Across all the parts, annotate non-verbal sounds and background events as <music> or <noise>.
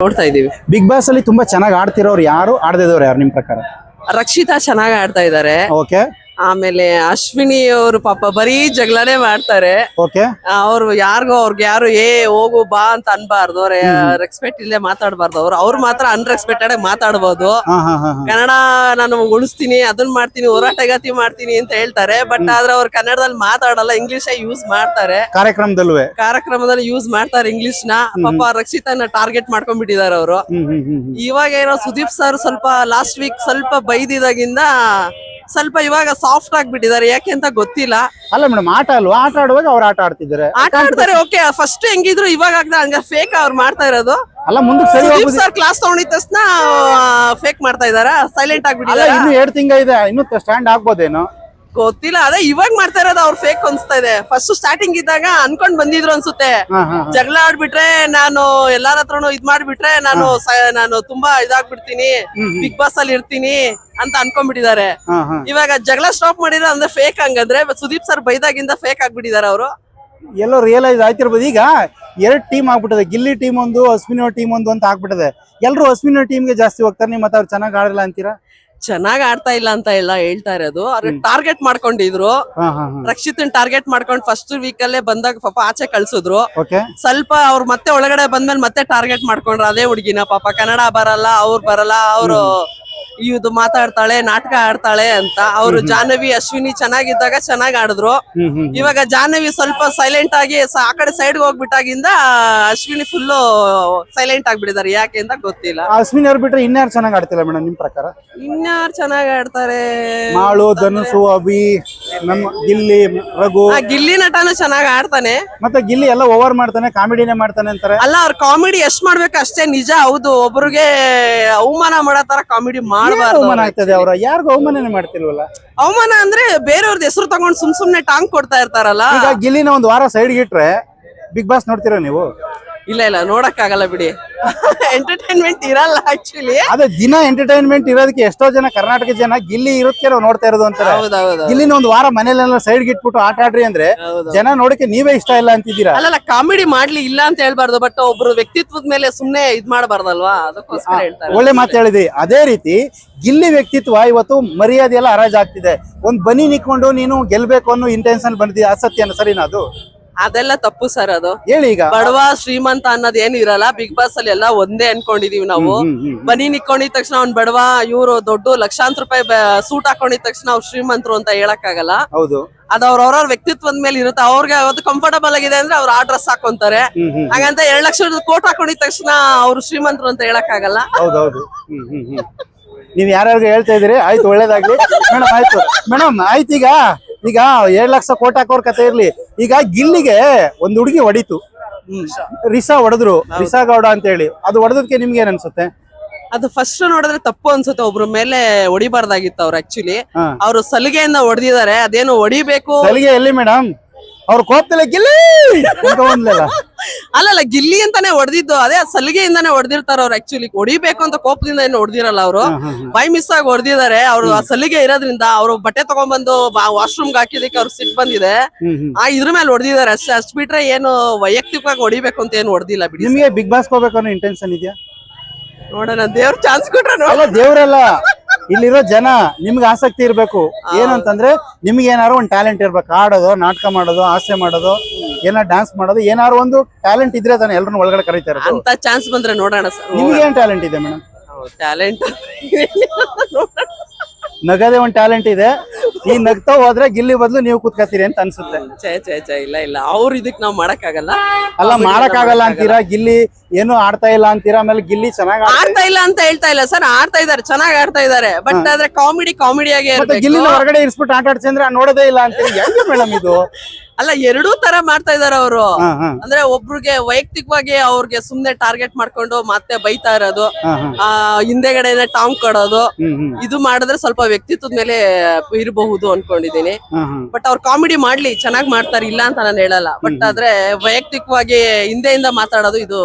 ನೋಡ್ತಾ ಇದೀವಿ big boss ಅಲ್ಲಿ ತುಂಬಾ ಚೆನ್ನಾಗಿ ಆಡ್ತಿರೋರು ಯಾರು? ಆಡದಿದವ್ರು ಯಾರು ನಿಮ್ ಪ್ರಕಾರ? ರಕ್ಷಿತಾ ಚೆನ್ನಾಗಿ ಆಡ್ತಾ ಇದ್ದಾರೆ. ಓಕೆ ಆಮೇಲೆ ಅಶ್ವಿನಿ ಅವರು ಪಾಪ ಬರೀ ಜಗಳನೆ ಮಾಡ್ತಾರೆ. ಓಕೆ ಅವ್ರು ಯಾರಿಗೋ ಅವ್ರಿಗೆ ಯಾರು ಏ ಹೋಗು ಬಾ ಅಂತ ಅನ್ಬಾರ್ದು. ಅವ್ರ ರೆಕ್ಸ್ಪೆಕ್ಟ್ ಇಲ್ಲೇ ಮಾತಾಡಬಾರ್ದು. ಅವ್ರು ಅವ್ರು ಮಾತ್ರ ಅನ್ರೆಸ್ಪೆಕ್ಟೆಡ್ ಆಗಿ ಮಾತಾಡ್ಬೋದು. ಕನ್ನಡ ನಾನು ಉಳಿಸ್ತೀನಿ ಅದನ್ನ ಮಾಡ್ತೀನಿ ಹೋರಾಟಗಾತಿ ಮಾಡ್ತೀನಿ ಅಂತ ಹೇಳ್ತಾರೆ. ಬಟ್ ಆದ್ರೆ ಅವ್ರು ಕನ್ನಡದಲ್ಲಿ ಮಾತಾಡಲ್ಲ ಇಂಗ್ಲಿಷ್ ಯೂಸ್ ಮಾಡ್ತಾರೆ. ಕಾರ್ಯಕ್ರಮದಲ್ಲೂ ಕಾರ್ಯಕ್ರಮದಲ್ಲಿ ಯೂಸ್ ಮಾಡ್ತಾರೆ ಇಂಗ್ಲಿಷ್ನ. ಪಾಪ ರಕ್ಷಿತನ ಟಾರ್ಗೆಟ್ ಮಾಡ್ಕೊಂಡ್ಬಿಟ್ಟಿದ್ದಾರೆ ಅವರು. ಇವಾಗ ಏನೋ ಸುದೀಪ್ ಸರ್ ಸ್ವಲ್ಪ ಲಾಸ್ಟ್ ವೀಕ್ ಸ್ವಲ್ಪ ಬೈದಿದಾಗಿಂದ ಸ್ವಲ್ಪ ಇವಾಗ ಸಾಫ್ಟ್ ಆಗ್ಬಿಟ್ಟಿದ್ದಾರೆ. ಯಾಕೆ ಅಂತ ಗೊತ್ತಿಲ್ಲ. ಅಲ್ಲ ಮೇಡಮ್ ಆಟ ಅಲ್ವಾ? ಆಟ ಆಡುವಾಗ ಅವ್ರು ಆಟ ಆಡ್ತಿದ್ದಾರೆ. ಆಟ ಆಡ್ತಾರೆ ಓಕೆ ಫಸ್ಟ್ ಹೆಂಗಿದ್ರು ಇವಾಗ ಆಗ್ತಾ ಹಂಗ ಫೇಕ್ ಅವ್ರು ಮಾಡ್ತಾ ಇರೋದು. ಅಲ್ಲ ಮುಂದೆ ಸರಿ ಸುದೀಪ್ ಹೋಗುದು ಸರ್ ಕ್ಲಾಸ್ ತಗೊಂಡಿದ ತಕ್ಷಣ ಫೇಕ್ ಮಾಡ್ತಾ ಇದಾರ ಸೈಲೆಂಟ್ ಅಲ್ಲ ಇನ್ನು ಎರಡು ತಿಂಗ ಇದೆ. ಇನ್ನು ಸ್ಟ್ಯಾಂಡ್ ಆಗ್ಬೋದೇನೋ? ಗೊತ್ತಿಲ್ಲ. ಅದೇ ಇವಾಗ ಮಾಡ್ತಾ ಇರೋದು ಅವ್ರು ಫೇಕ್ ಅನ್ಸ್ತಾ ಇದೆ. ಫಸ್ಟ್ ಸ್ಟಾರ್ಟಿಂಗ್ ಇದ್ದಾಗ ಅನ್ಕೊಂಡ್ ಬಂದಿದ್ರು ಅನ್ಸುತ್ತೆ. ಜಗಳ ಆಡ್ಬಿಟ್ರೆ ನಾನು ಎಲ್ಲಾರ ಹತ್ರನು ಇದ್ ಮಾಡ್ಬಿಟ್ರೆ ನಾನು ಸ- ನಾನು ತುಂಬಾ ಇದಾಗ್ಬಿಡ್ತೀನಿ ಬಿಗ್ ಬಾಸ್ ಅಲ್ಲಿ ಇರ್ತೀನಿ ಅಂತ ಅನ್ಕೊಂಡ್ಬಿಟ್ಟಿದ್ದಾರೆ. ಇವಾಗ ಜಗಳ ಸ್ಟಾಪ್ ಮಾಡಿದ್ರೆ ಅಂದ್ರೆ ಫೇಕ್ ಹಂಗಂದ್ರೆ ಸುದೀಪ್ ಸರ್ ಬೈದಾಗಿಂದ ಫೇಕ್ ಆಗ್ಬಿಟ್ಟಿದ್ದಾರೆ ಅವರು. ಎಲ್ಲೋ ರಿಯಲೈಸ್ ಆಯ್ತಿರ್ಬೋದು. ಈಗ ಎರಡ್ ಟೀಮ್ ಆಗ್ಬಿಟ್ಟದೆ. ಗಿಲ್ಲಿ ಟೀಮ್ ಒಂದು ಅಶ್ವಿನಿ ಟೀಮ್ ಒಂದು ಅಂತ ಆಗ್ಬಿಟ್ಟದೆ. ಎಲ್ರು ಅಶ್ವಿನಿ ಟೀಮ್ಗೆ ಜಾಸ್ತಿ ಹೋಗ್ತಾರೆ. ನೀವು ಮತ್ತೆ ಅವ್ರು ಚೆನ್ನಾಗಿ ಆಡಲ್ಲ ಅಂತೀರಾ? ಚೆನ್ನಾಗ್ ಆಡ್ತಾ ಇಲ್ಲ ಅಂತ ಎಲ್ಲ ಹೇಳ್ತಾ ಇರೋದು. ಅವ್ರ ಟಾರ್ಗೆಟ್ ಮಾಡ್ಕೊಂಡಿದ್ರು. ರಕ್ಷಿತ್ ಟಾರ್ಗೆಟ್ ಮಾಡ್ಕೊಂಡು ಫಸ್ಟ್ ವೀಕ್ ಅಲ್ಲೇ ಬಂದಾಗ ಪಾಪ ಆಚೆ ಕಳ್ಸಿದ್ರು. ಸ್ವಲ್ಪ ಅವ್ರು ಮತ್ತೆ ಒಳಗಡೆ ಬಂದ್ಮೇಲೆ ಮತ್ತೆ ಟಾರ್ಗೆಟ್ ಮಾಡ್ಕೊಂಡ್ರು. ಅದೇ ಹುಡುಗಿನ ಪಾಪ. ಕನ್ನಡ ಬರಲ್ಲ ಅವ್ರು ಬರಲ್ಲ ಅವರು ಇದು ಮಾತಾಡ್ತಾಳೆ ನಾಟಕ ಆಡ್ತಾಳೆ ಅಂತ. ಅವರು ಜಾಹ್ನವಿ ಅಶ್ವಿನಿ ಚೆನ್ನಾಗಿದ್ದಾಗ ಚೆನ್ನಾಗ್ ಆಡಿದ್ರು. ಇವಾಗ ಜಾಹ್ನವಿ ಸ್ವಲ್ಪ ಸೈಲೆಂಟ್ ಆಗಿ ಆ ಕಡೆ ಸೈಡ್ ಹೋಗ್ಬಿಟ್ಟಾಗಿಂದ ಅಶ್ವಿನಿ ಫುಲ್ಲು ಸೈಲೆಂಟ್ ಆಗ್ಬಿಟ್ಟಿದ್ದಾರೆ. ಯಾಕೆ ಅಂತ ಗೊತ್ತಿಲ್ಲ. ಅಶ್ವಿನಿ ಅವ್ರು ಬಿಟ್ರೆ ಇನ್ಯಾರು ಚೆನ್ನಾಗಿ ಆಡ್ತಿಲ್ಲ ಮೇಡಮ್ ನಿಮ್ ಪ್ರಕಾರ? ಇನ್ಯಾರು ಚೆನ್ನಾಗ್ ಆಡ್ತಾರೆ? ಮಾಳು ಧನುಸು ಅಭಿ. ನಮ್ಮ ಗಿಲ್ಲಿ ರಘು. ಆ ಗಿಲ್ಲಿ ನಟನು ಚೆನ್ನಾಗ್ ಆಡ್ತಾನೆ. ಮತ್ತೆ ಗಿಲ್ಲಿ ಎಲ್ಲ ಓವರ್ ಮಾಡ್ತಾನೆ ಕಾಮಿಡಿನೇ ಮಾಡ್ತಾನೆ ಅಂತಾರೆ. ಅಲ್ಲ ಅವ್ರ ಕಾಮಿಡಿ ಎಷ್ಟ್ ಮಾಡ್ಬೇಕು ಅಷ್ಟೇ ನಿಜ ಹೌದು. ಒಬ್ರಿಗೆ ಅವಮಾನ ಮಾಡೋ ತರ ಕಾಮಿಡಿ ಮಾಡಬಾರ್ದು ಅವಮಾನ ಆಗ್ತದೆ ಅವ್ರ? ಯಾರಿಗೂ ಅವಮಾನನೇ ಮಾಡ್ತಿಲ್ವಲ್ಲ? ಅವಮಾನ ಅಂದ್ರೆ ಬೇರೆಯವ್ರದ್ದು ಹೆಸರು ತಗೊಂಡ್ ಸುಮ್ ಸುಮ್ನೆ ಟಾಂಗ್ ಕೊಡ್ತಾ ಇರ್ತಾರಲ್ಲ. ಈಗ ಗಿಲ್ಲಿನ ಒಂದ್ ವಾರ ಸೈಡ್ಗೆ ಇಟ್ರೆ ಬಿಗ್ ಬಾಸ್ ನೋಡ್ತೀರಾ ನೀವು? ಇಲ್ಲ ಇಲ್ಲ ನೋಡಕ್ ಆಗಲ್ಲ ಬಿಡಿ. <laughs> ಎಂಟರ್ಟೈನ್ಮೆಂಟ್ ಇರಲ್ಲ ಆಕ್ಚುಲಿ ಅದೇ ದಿನ ಎಂಟರ್ಟೈನ್ಮೆಂಟ್ ಇರೋದಕ್ಕೆ ಎಷ್ಟೋ ಜನ ಕರ್ನಾಟಕ ಜನ ಗಿಲ್ಲಿ ಇರೋದಕ್ಕೆ ನಾವು ನೋಡ್ತಾ ಇರೋದು ಅಂತಾರೆ. ಗಿಲ್ಲಿನ ಒಂದ್ ವಾರ ಮನೇಲೆಲ್ಲ ಸೈಡ್ ಇಟ್ಬಿಟ್ಟು ಆಟ ಆಡ್ರಿ ಅಂದ್ರೆ ಜನ ನೋಡಕ್ಕೆ ನೀವೇ ಇಷ್ಟ ಇಲ್ಲ ಅಂತಿದ್ದೀರಾ? ಅಲ್ಲ ಕಾಮಿಡಿ ಮಾಡ್ಲಿ ಇಲ್ಲ ಅಂತ ಹೇಳ್ಬಾರ್ದು ಬಟ್ ಒಬ್ರು ವ್ಯಕ್ತಿತ್ವದ ಮೇಲೆ ಸುಮ್ನೆ ಇದ್ ಮಾಡಬಾರ್ದಲ್ವಾ? ಅದಕ್ಕೋಸ್ಕರ ಹೇಳ್ತಾರೆ. ಒಳ್ಳೆ ಮಾತು ಹೇಳಿದ್ರಿ ಅದೇ ರೀತಿ ಗಿಲ್ಲಿ ವ್ಯಕ್ತಿತ್ವ ಇವತ್ತು ಮರ್ಯಾದೆ ಎಲ್ಲ ಹರಾಜಾಗ್ತಿದೆ. ಒಂದ್ ಬನಿ ನಿಕ್ಕೊಂಡು ನೀನು ಗೆಲ್ಬೇಕು ಅನ್ನೋ ಇಂಟೆನ್ಷನ್ ಬಂದಿದೆ. ಅಸತ್ಯನ ಸರಿನಾ ಅದು? ಅದೆಲ್ಲ ತಪ್ಪು ಸರ್ ಅದು. ಹೇಳಿ ಈಗ. ಬಡವ ಶ್ರೀಮಂತ ಅನ್ನೋದ್ ಏನ್ ಇರಲ್ಲ ಬಿಗ್ ಬಾಸ್ ಅಲ್ಲಿ ಎಲ್ಲ ಒಂದೇ ಅನ್ಕೊಂಡಿದೀವಿ ನಾವು. ಬನಿ. ನಿಕ್ಕೊಂಡಿದ ತಕ್ಷಣ ಅವ್ನ್ ಬಡವ ಇವ್ರು ದೊಡ್ಡ ಲಕ್ಷಾಂತರ ರೂಪಾಯಿ ಸೂಟ್ ಹಾಕೊಂಡಿದ ತಕ್ಷಣ ಅವ್ರು ಶ್ರೀಮಂತರು ಅಂತ ಹೇಳಕ್ ಆಗಲ್ಲ ಹೌದು. ಅದು ಅವ್ರವ್ರ ವ್ಯಕ್ತಿತ್ವದ ಮೇಲೆ ಇರುತ್ತೆ. ಅವ್ರಿಗೆ ಅವತ್ತು ಕಂಫರ್ಟಬಲ್ ಆಗಿದೆ ಅಂದ್ರೆ ಅವ್ರು ಆ ಡ್ರೆಸ್ ಹಾಕೊಂತಾರೆ. ಹಾಗಂತ ಎರಡ್ ಲಕ್ಷದ ಕೋಟ್ ಹಾಕೊಂಡಿದ ತಕ್ಷಣ ಅವ್ರು ಶ್ರೀಮಂತರು ಅಂತ ಹೇಳಕ್ ಆಗಲ್ಲ ಹೌದೌದು ನೀವ್ ಯಾರ್ಯಾರಿಗೆ ಹೇಳ್ತಾ ಇದೀರಿ ಆಯ್ತು ಒಳ್ಳೇದಾಗ್ಲಿ. ಮೇಡಮ್ ಆಯ್ತು. ಮೇಡಮ್ ಆಯ್ತು ಈಗ ಈಗ ಏಳ್ ಲಕ್ಷ ಕೋಟಿ ಹಾಕೋರ್ ಕತೆ ಇರ್ಲಿ. ಈಗ ಗಿಲ್ಲಿಗೆ ಒಂದ್ ಹುಡುಗಿ ಹೊಡಿತು. ರಿಸಾ ಹೊಡೆದ್ರು. ರಿಸಾ ಗೌಡ ಅಂತ ಹೇಳಿ ಅದು ಹೊಡೆದಕ್ಕೆ ನಿಮ್ಗೆ ಏನ್ ಅನ್ಸುತ್ತೆ? ಅದು ಫಸ್ಟ್ ನೋಡಿದ್ರೆ ತಪ್ಪು ಅನ್ಸುತ್ತೆ. ಒಬ್ರ ಮೇಲೆ ಹೊಡಿಬಾರ್ದಾಗಿತ್ತು ಅವ್ರು ಆಕ್ಚುಲಿ. ಅವ್ರು ಸಲಿಗೆಯಿಂದ ಹೊಡೆದಿದ್ದಾರೆ. ಅದೇನು ಹೊಡಿಬೇಕು? ಸಲಿಗೆ ಎಲ್ಲಿ ಮೇಡಮ್ ಅವ್ರ ಕೋಪದಲ್ಲಿ ಗಿಲ್ಲಿ ಅಂತ ಒಂದ್ಲಲ್ಲ. ಅಲ್ಲಲ್ಲ ಗಿಲ್ಲಿ ಅಂತಾನೆ ಹೊಡೆದಿದ್ದು ಅದೇ ಸಲಿಗೆಯಿಂದಾನೆ ಹೊಡೆದಿರ್ತಾರ ಅವ್ರು ಆಕ್ಚುಲಿ ಹೊಡಿಬೇಕು ಅಂತ ಕೋಪದಿಂದ ಏನು ಹೊಡೆದಿರಲ್ಲ ಅವರು. ಬೈ ಮಿಸ್ ಆಗಿ ಹೊಡೆದಿದ್ದಾರೆ ಅವ್ರು ಆ ಸಲಿಗೆ ಇರೋದ್ರಿಂದ ಅವ್ರು ಬಟ್ಟೆ ತಗೊಂಡ್ಬಂದು ವಾಶ್ರೂಮ್ ಹಾಕಿದಕ್ಕೆ ಅವ್ರು ಸಿಟ್ ಬಂದಿದೆ. ಆ ಇದ್ರ ಮೇಲೆ ಹೊಡೆದಿದ್ದಾರೆ ಅಷ್ಟೇ. ಅಷ್ಟ್ ಬಿಟ್ರೆ ಏನು ವೈಯಕ್ತಿಕವಾಗಿ ಹೊಡಿಬೇಕು ಅಂತ ಏನು ಹೊಡೆದಿಲ್ಲ ಬಿಡಿ ನಿಮಗೆ ಬಿಗ್ ಬಾಸ್ ಹೋಗ್ಬೇಕು ಅನ್ನೋ ಇಂಟೆನ್ಷನ್ ಇದೆಯಾ? ನೋಡೋಣ ದೇವ್ರ ಚಾನ್ಸ್ ಕೊಟ್ರೆ ಅಲ್ಲ ದೇವ್ರಲ್ಲ. ಇಲ್ಲಿರೋ ಜನ ನಿಮ್ಗೆ ಆಸಕ್ತಿ ಇರಬೇಕು. ಏನಂತಂದ್ರೆ ನಿಮ್ಗೆ ಏನಾರು ಒಂದು ಟ್ಯಾಲೆಂಟ್ ಇರ್ಬೇಕು. ಆಡೋದು ನಾಟಕ ಮಾಡೋದು ಆಸೆ ಮಾಡೋದು ಏನಾರ ಡ್ಯಾನ್ಸ್ ಮಾಡೋದು ಏನಾರು ಒಂದು ಟ್ಯಾಲೆಂಟ್ ಇದ್ರೆ ತಾನೆ ಎಲ್ಲರೂ ಒಳಗಡೆ ಕರೀತಾರೆ. ಅಂತ ಚಾನ್ಸ್ ಬಂದ್ರೆ ನೋಡೋಣ ನಿಮ್ಗೆ ಏನ್ ಟ್ಯಾಲೆಂಟ್ ಇದೆ ಮೇಡಮ್ ಟ್ಯಾಲೆಂಟ್ ನಗದೇ ಒಂದು ಟ್ಯಾಲೆಂಟ್ ಇದೆ. ಈ ನಗ್ತಾ ಹೋದ್ರೆ ಗಿಲ್ಲಿ ಬದಲು ನೀವು ಕೂತ್ಕತ್ತೀರಿ ಅಂತ ಅನ್ಸುತ್ತೆ. ಛೇ ಛೇ ಛೇ ಇಲ್ಲ ಇಲ್ಲ. ಅವ್ರ ಇದಕ್ ನಾವ್ ಮಾಡಕ್ಕಾಗಲ್ಲ. ಅಲ್ಲ ಮಾಡಕ್ ಆಗಲ್ಲ ಅಂತೀರಾ? ಗಿಲ್ಲಿ ಏನು ಆಡ್ತಾ ಇಲ್ಲ ಅಂತೀರಾ? ಆಮೇಲೆ ಗಿಲ್ಲಿ ಚೆನ್ನಾಗ್ ಆಡ್ತಾ ಇಲ್ಲ ಅಂತ ಹೇಳ್ತಾ ಇಲ್ಲ ಸರ್. ಆಡ್ತಾ ಇದಾರೆ ಚೆನ್ನಾಗಿ ಆಡ್ತಾ ಇದಾರೆ. ಬಟ್ ಆದ್ರೆ ಕಾಮಿಡಿ ಕಾಮಿಡಿಯಾಗಿ ಗಿಲ್ಲಿ ಹೊರಗಡೆ ಇರಿಸ್ಬಿಟ್ಟು ಆಟ ಆಡ್ಸಿ ಅಂದ್ರೆ ನೋಡೋದೇ ಇಲ್ಲ ಅಂತೀರಿ? ಹೆಂಗೆ ಮೇಡಮ್ ಇದು? <laughs> ಅಲ್ಲ ಎರಡೂ ತರ ಮಾಡ್ತಾ ಇದಾರೆ ಅವರು. ಅಂದ್ರೆ ಒಬ್ರಿಗೆ ವೈಯಕ್ತಿಕವಾಗಿ ಅವ್ರಿಗೆ ಸುಮ್ನೆ ಟಾರ್ಗೆಟ್ ಮಾಡ್ಕೊಂಡು ಮತ್ತೆ ಬೈತಾ ಇರೋದು ಆ ಹಿಂದೆಗಡೆನೆ ಟಾಂಗ್ ಕೊಡೋದು ಇದು ಮಾಡಿದ್ರೆ ಸ್ವಲ್ಪ ವ್ಯಕ್ತಿತ್ವದ ಮೇಲೆ ಇರಬಹುದು ಅನ್ಕೊಂಡಿದೀನಿ ಬಟ್ ಅವ್ರ ಕಾಮಿಡಿ ಮಾಡ್ಲಿ ಚೆನ್ನಾಗಿ ಮಾಡ್ತಾರೆ ಇಲ್ಲ ಅಂತ ನಾನು ಹೇಳಲ್ಲ. ಬಟ್ ಆದ್ರೆ ವೈಯಕ್ತಿಕವಾಗಿ ಹಿಂದೆಯಿಂದ ಮಾತಾಡೋದು ಇದು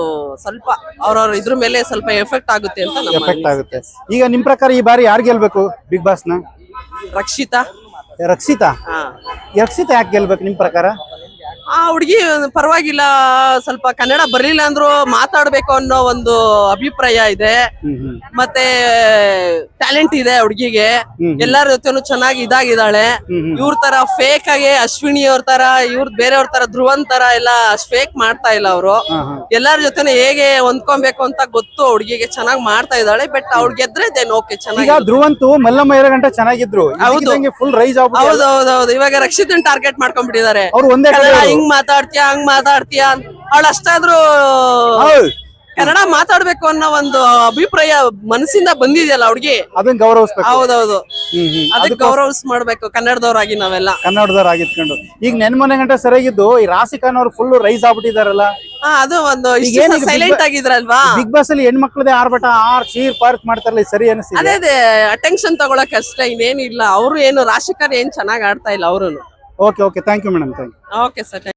ಸ್ವಲ್ಪ ಅವ್ರವ್ರ ಇದ್ರ ಮೇಲೆ ಸ್ವಲ್ಪ ಎಫೆಕ್ಟ್ ಆಗುತ್ತೆ ಅಂತ ಎಫೆಕ್ಟ್ ಆಗುತ್ತೆ. ಈಗ ನಿಮ್ ಪ್ರಕಾರ ಈ ಬಾರಿ ಯಾರು ಗೆಲ್ಬೇಕು ಬಿಗ್ ಬಾಸ್ನ? ರಕ್ಷಿತಾ. ರಕ್ಷಿತಾ? ಹಾ. ರಕ್ಷಿತಾ ಯಾಕೆ ಗೆಲ್ಬೇಕು ನಿಮ್ಮ ಪ್ರಕಾರ? ಆ ಹುಡುಗಿ ಪರವಾಗಿಲ್ಲ ಸ್ವಲ್ಪ ಕನ್ನಡ ಬರ್ಲಿಲ್ಲ ಅಂದ್ರು ಮಾತಾಡ್ಬೇಕು ಅನ್ನೋ ಒಂದು ಅಭಿಪ್ರಾಯ ಇದೆ. ಮತ್ತೆ ಟ್ಯಾಲೆಂಟ್ ಇದೆ ಹುಡುಗಿಗೆ. ಎಲ್ಲರ ಜೊತೆನು ಚೆನ್ನಾಗಿ ಇದಾಗಿದ್ದಾಳೆ. ಇವ್ರ ತರ ಫೇಕ್ ಆಗಿ ಅಶ್ವಿನಿ ಅವ್ರ ತರ ಇವ್ರ ಬೇರೆಯವ್ರ ತರ ಧ್ರುವನ್ ತರ ಎಲ್ಲ ಫೇಕ್ ಮಾಡ್ತಾ ಇಲ್ಲ ಅವರು. ಎಲ್ಲರ ಜೊತೆನೂ ಹೇಗೆ ಹೊಂದ್ಕೊಬೇಕು ಅಂತ ಗೊತ್ತು ಹುಡುಗಿಗೆ ಚೆನ್ನಾಗಿ ಮಾಡ್ತಾ ಇದ್ದಾಳೆ ಬಟ್ ಅವ್ಳು ಗೆದ್ರೆ ದೇನ್ ಓಕೆ ಚೆನ್ನಾಗಿ ಧ್ರುವಂತು ಮಲ್ಲಮ್ಮ ಗಂಟೆ ಚೆನ್ನಾಗಿದ್ರು. ಹೌದು. ಹೌದೌದು ಇವಾಗ ರಕ್ಷಿತನ್ ಟಾರ್ಗೆಟ್ ಮಾಡ್ಕೊಂಡ್ಬಿಟ್ಟಿದ್ದಾರೆ. ಅವ್ರು ಒಂದೇ ಹಿಂಗ್ ಮಾತಾಡ್ತೀಯ ಹಂಗ್ ಮಾತಾಡ್ತೀಯ ಅವಳ ಅಷ್ಟಾದ್ರೂ ಕನ್ನಡ ಮಾತಾಡ್ಬೇಕು ಅನ್ನೋ ಒಂದು ಅಭಿಪ್ರಾಯ ಮನಸ್ಸಿಂದ ಬಂದಿದೆಯಲ್ಲ ಅವ್ರಿಗೆ ಅದನ್ನ ಗೌರವಿಸ್ಬೇಕು. ಹೌದೌದು. ಅದಕ್ಕೆ ಗೌರವಿಸ್ ಮಾಡ್ಬೇಕು ಕನ್ನಡದವ್ರಾಗಿ ನಾವೆಲ್ಲ. ಕನ್ನಡದವ್ರು ಇಟ್ಕೊಂಡು ಈಗ ನೆನ್ಮನೆ ಗಂಟೆ ಸರಿಯಾಗಿದ್ದು ಈ ರಾಸಿಕಾನ್ ಅವ್ರು ಫುಲ್ ರೈಸ್ ಆಗ್ಬಿಟ್ಟಿದಾರಲ್ಲ? ಹಾ ಅದು ಒಂದು ಸೈಲೆಂಟ್ ಆಗಿದ್ರಲ್ವಾ? ಬಿಗ್ ಬಾಸ್ ಅಲ್ಲಿ ಹೆಣ್ಮಕ್ಳದೇ ಆರ್ಭಟ ಆರ್ ಚೀರ್ ಪಾರ್ಕ್ ಮಾಡ್ತಾರಲ್ಲ ಸರಿ ಅನಿಸ್ತಿದೆ? ಅದೇ ಅದೇ ಅಟೆನ್ಷನ್ ತಗೊಳಕ್ ಅಷ್ಟೇ ಇನ್ನೇನಿಲ್ಲ. ಅವರು ಏನು ರಾಶಿಕಾರ ಏನ್ ಚೆನ್ನಾಗ್ ಆಡ್ತಾ ಇಲ್ಲ ಅವರು okay okay thank you madam thank you okay sir